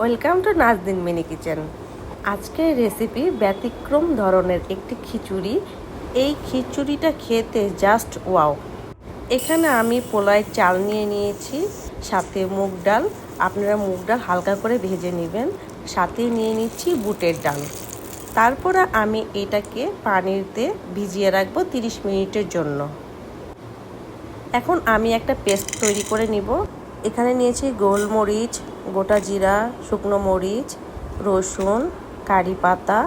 Welcome to Nazdin mini kitchen. আজকের recipe ব্যতিক্রম ধরনের একটি খিচুড়ি। এই খিচুড়িটা খেতে জাস্ট ওয়াও। এখানে আমি পোলায় চাল নিয়ে নিয়েছি, সাথে মুগ ডাল। আপনারা মুগ ডাল হালকা করে ভেজে নেবেন। সাথে নিয়ে নিচ্ছি বুটের ডাল। তারপরে আমি এটাকে পানিতে ভিজিয়ে রাখব তিরিশ মিনিটের জন্য। এখন আমি একটা পেস্ট তৈরি করে নিব। এখানে নিয়েছি গোলমরিচ গোটা জিরা, শুকনো মরিচ, রসুন, কারি পাতা,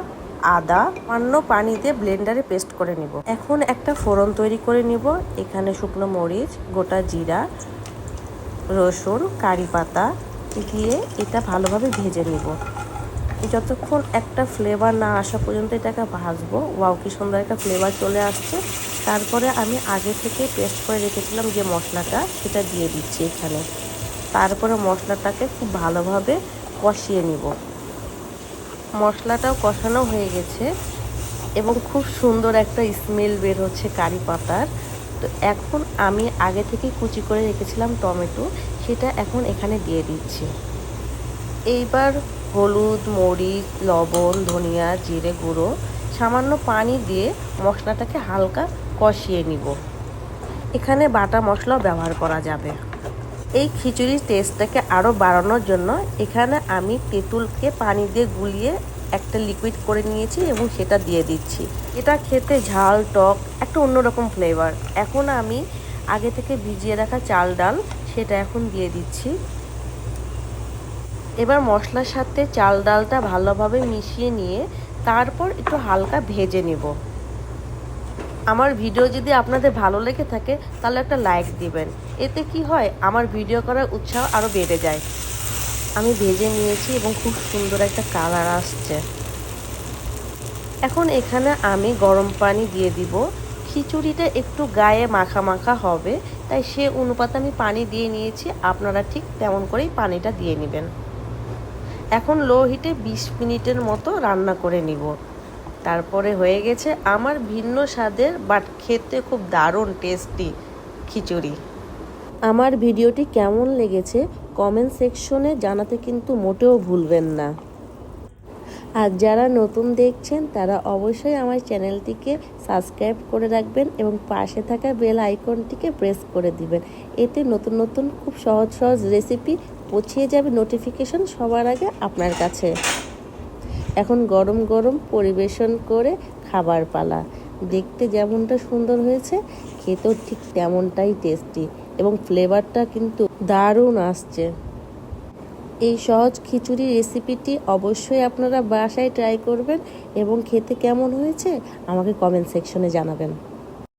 আদা অন্য পানিতে ব্লেন্ডারে পেস্ট করে নিব। এখন একটা ফোড়ন তৈরি করে নিব। এখানে শুকনো মরিচ, গোটা জিরা, রসুন, কারি পাতা দিয়ে এটা ভালোভাবে ভেজে নিব। যতক্ষণ একটা ফ্লেভার না আসা পর্যন্ত এটাকে ভাজবো ওয়াও কি সুন্দর একটা ফ্লেভার চলে আসছে। তারপরে আমি আগে থেকে পেস্ট করে রেখেছিলাম যে মশলাটা, সেটা দিয়ে দিচ্ছি এখানে। তারপরে মশলাটাকে খুব ভালোভাবে কষিয়ে নিব। মশলাটাও কষানো হয়ে গেছে এবং খুব সুন্দর একটা স্মেল বের হচ্ছে কারি পাতার। তো এখন আমি আগে থেকে কুচি করে রেখেছিলাম টমেটো, সেটা এখন এখানে দিয়ে দিচ্ছি। এইবার হলুদ, মরিচ, লবণ, ধনিয়া, জিরে গুঁড়ো, সামান্য পানি দিয়ে মশলাটাকে হালকা কষিয়ে নিব। এখানে বাটা মশলাও ব্যবহার করা যাবে। এই খিচুড়ির টেস্টটাকে আরও বাড়ানোর জন্য এখানে আমি তেঁতুলকে পানি দিয়ে গুলিয়ে একটা লিকুইড করে নিয়েছি এবং সেটা দিয়ে দিচ্ছি। এটা খেতে ঝাল, টক, একটা অন্যরকম ফ্লেভার এখন আমি আগে থেকে ভিজিয়ে রাখা চাল ডাল, সেটা এখন দিয়ে দিচ্ছি। এবার মশলার সাথে চাল ডালটা ভালোভাবে মিশিয়ে নিয়ে তারপর একটু হালকা ভেজে নেব। আমার ভিডিও যদি আপনাদের ভালো লেগে থাকে, তাহলে একটা লাইক দিবেন। এতে কি হয়, আমার ভিডিও করার উৎসাহ আরও বেড়ে যায়। আমি ভেজে নিয়েছি এবং খুব সুন্দর একটা কালার আসছে। এখন এখানে আমি গরম পানি দিয়ে দিব। খিচুড়িটা একটু গায়ে মাখা মাখা হবে, তাই সে অনুপাতে আমি পানি দিয়ে নিয়েছি। আপনারা ঠিক তেমন করেই পানিটা দিয়ে নেবেন। এখন লো হিটে বিশ মিনিটের মতো রান্না করে নিব। তারপরে হয়ে গেছে আমার ভিন্ন স্বাদের বাট খেতে খুব দারুণ টেস্টি খিচুড়ি। আমার ভিডিওটি কেমন লেগেছে কমেন্ট সেকশনে জানাতে কিন্তু মোটেও ভুলবেন না। আর যারা নতুন দেখছেন, তারা অবশ্যই আমার চ্যানেলটিকে সাবস্ক্রাইব করে রাখবেন এবং পাশে থাকা বেল আইকনটিকে প্রেস করে দিবেন। এতে নতুন নতুন খুব সহজ সহজ রেসিপি পৌঁছিয়ে যাবে নোটিফিকেশন সবার আগে আপনার কাছে। এখন গরম গরম পরিবেশন করে খাবার পালা। দেখতে যেমনটা সুন্দর হয়েছে, খেতেও ঠিক তেমনটাই টেস্টি এবং ফ্লেভারটা কিন্তু দারুণ আসছে। এই সহজ খিচুড়ি রেসিপিটি অবশ্যই আপনারা বাসায় ট্রাই করবেন এবং খেতে কেমন হয়েছে আমাকে কমেন্ট সেকশনে জানাবেন।